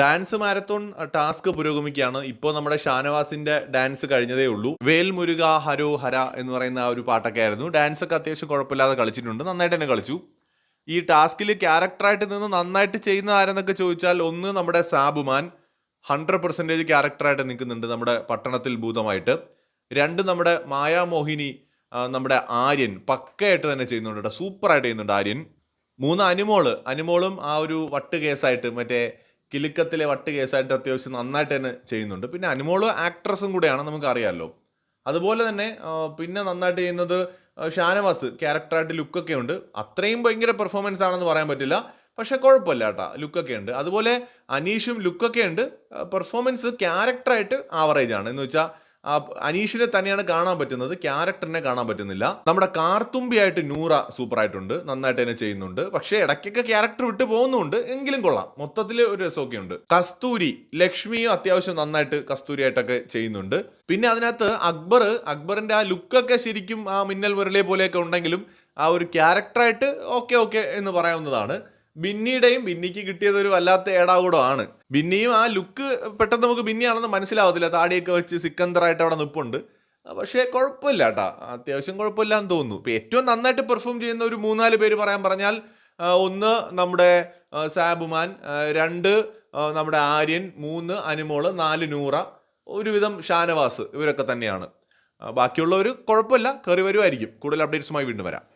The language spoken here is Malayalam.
ഡാൻസ് മാരത്തോൺ ടാസ്ക് പുരോഗമിക്കുകയാണ്. ഇപ്പോൾ നമ്മുടെ ഷാനവാസിന്റെ ഡാൻസ് കഴിഞ്ഞതേ ഉള്ളൂ. വേൽ മുരുക ഹരോ ഹര എന്ന് പറയുന്ന ആ ഒരു പാട്ടൊക്കെ ആയിരുന്നു. ഡാൻസ് ഒക്കെ അത്യാവശ്യം കുഴപ്പമില്ലാതെ കളിച്ചിട്ടുണ്ട്. നന്നായിട്ട് തന്നെ കളിച്ചു. ഈ ടാസ്കിൽ ക്യാരക്ടറായിട്ട് നിന്ന് നന്നായിട്ട് ചെയ്യുന്ന ആരെന്നൊക്കെ ചോദിച്ചാൽ ഒന്ന് നമ്മുടെ സാബുമാൻ. ഹൺഡ്രഡ് പെർസെന്റേജ് ക്യാരക്ടറായിട്ട് നിൽക്കുന്നുണ്ട് നമ്മുടെ പട്ടണത്തിൽ ഭൂതമായിട്ട്. രണ്ട് നമ്മുടെ മായാമോഹിനി നമ്മുടെ ആര്യൻ പക്കയായിട്ട് തന്നെ ചെയ്യുന്നുണ്ട് കേട്ടോ. സൂപ്പറായിട്ട് ചെയ്യുന്നുണ്ട് ആര്യൻ. മൂന്ന് അനിമോൾ. അനിമോളും ആ ഒരു വട്ട് കേസായിട്ട് മറ്റേ കിലുക്കത്തിലെ വട്ട് കേസായിട്ട് അത്യാവശ്യം നന്നായിട്ട് തന്നെ ചെയ്യുന്നുണ്ട്. പിന്നെ അനുമോൾ ആക്ട്രസും കൂടെയാണ് നമുക്കറിയാമല്ലോ അതുപോലെ തന്നെ പിന്നെ നന്നായിട്ട് ചെയ്യുന്നത് ഷാനവാസ് ക്യാരക്ടറായിട്ട് ലുക്കൊക്കെ ഉണ്ട്. അത്രയും ഭയങ്കര പെർഫോമൻസ് ആണെന്ന് പറയാൻ പറ്റില്ല. പക്ഷെ കുഴപ്പമില്ല കേട്ടോ ലുക്കൊക്കെ ഉണ്ട്. അതുപോലെ അനീഷും ലുക്കൊക്കെ ഉണ്ട്. പെർഫോമൻസ് ക്യാരക്ടറായിട്ട് ആവറേജ് ആണ്. എന്ന് വെച്ചാൽ അനീഷിനെ തന്നെയാണ് കാണാൻ പറ്റുന്നത് ക്യാരക്ടറിനെ കാണാൻ പറ്റുന്നില്ല. നമ്മുടെ കാർത്തുമ്പിയായിട്ട് നൂറ സൂപ്പർ ആയിട്ടുണ്ട് നന്നായിട്ട് തന്നെ ചെയ്യുന്നുണ്ട്. പക്ഷേ ഇടയ്ക്കൊക്കെ ക്യാരക്ടർ വിട്ടു പോകുന്നുണ്ട് എങ്കിലും കൊള്ളാം. മൊത്തത്തിൽ ഒരു രസമൊക്കെ ഉണ്ട് കസ്തൂരി ലക്ഷ്മിയും അത്യാവശ്യം നന്നായിട്ട് കസ്തൂരി ആയിട്ടൊക്കെ ചെയ്യുന്നുണ്ട്. പിന്നെ അതിനകത്ത് അക്ബർ അക്ബറിന്റെ ആ ലുക്കൊക്കെ ശരിക്കും ആ മിന്നൽ മുരളിയെ പോലെയൊക്കെ ഉണ്ടെങ്കിലും ആ ഒരു ക്യാരക്ടറായിട്ട് ഓക്കെ ഓക്കെ എന്ന് പറയാവുന്നതാണ്. ബിന്നിയുടെയും ബിന്നിക്ക് കിട്ടിയത് ഒരു വല്ലാത്ത ഏടാകൂടം ആണ് ബിന്നിയും ആ ലുക്ക് പെട്ടെന്ന് നമുക്ക് ബിന്നിയാണെന്ന് മനസ്സിലാവത്തില്ല. താടിയൊക്കെ വെച്ച് സിക്കന്തറായിട്ട് അവിടെ നിൽപ്പുണ്ട് പക്ഷേ കുഴപ്പമില്ല കേട്ടാ അത്യാവശ്യം കുഴപ്പമില്ല എന്ന് തോന്നുന്നു. ഇപ്പം ഏറ്റവും നന്നായിട്ട് പെർഫോം ചെയ്യുന്ന ഒരു മൂന്നാൽ പേര് പറയാൻ പറഞ്ഞാൽ ഒന്ന് നമ്മുടെ സാബുമാൻ രണ്ട് നമ്മുടെ ആര്യൻ മൂന്ന് അനുമോൾ നാല് നൂറ ഒരുവിധം ഷാനവാസ് ഇവരൊക്കെ തന്നെയാണ്. ബാക്കിയുള്ളവർ കുഴപ്പമില്ല. കയറി വരുമായിരിക്കും കൂടുതൽ അപ്ഡേറ്റ്സുമായി വീണ്ടും വരാം.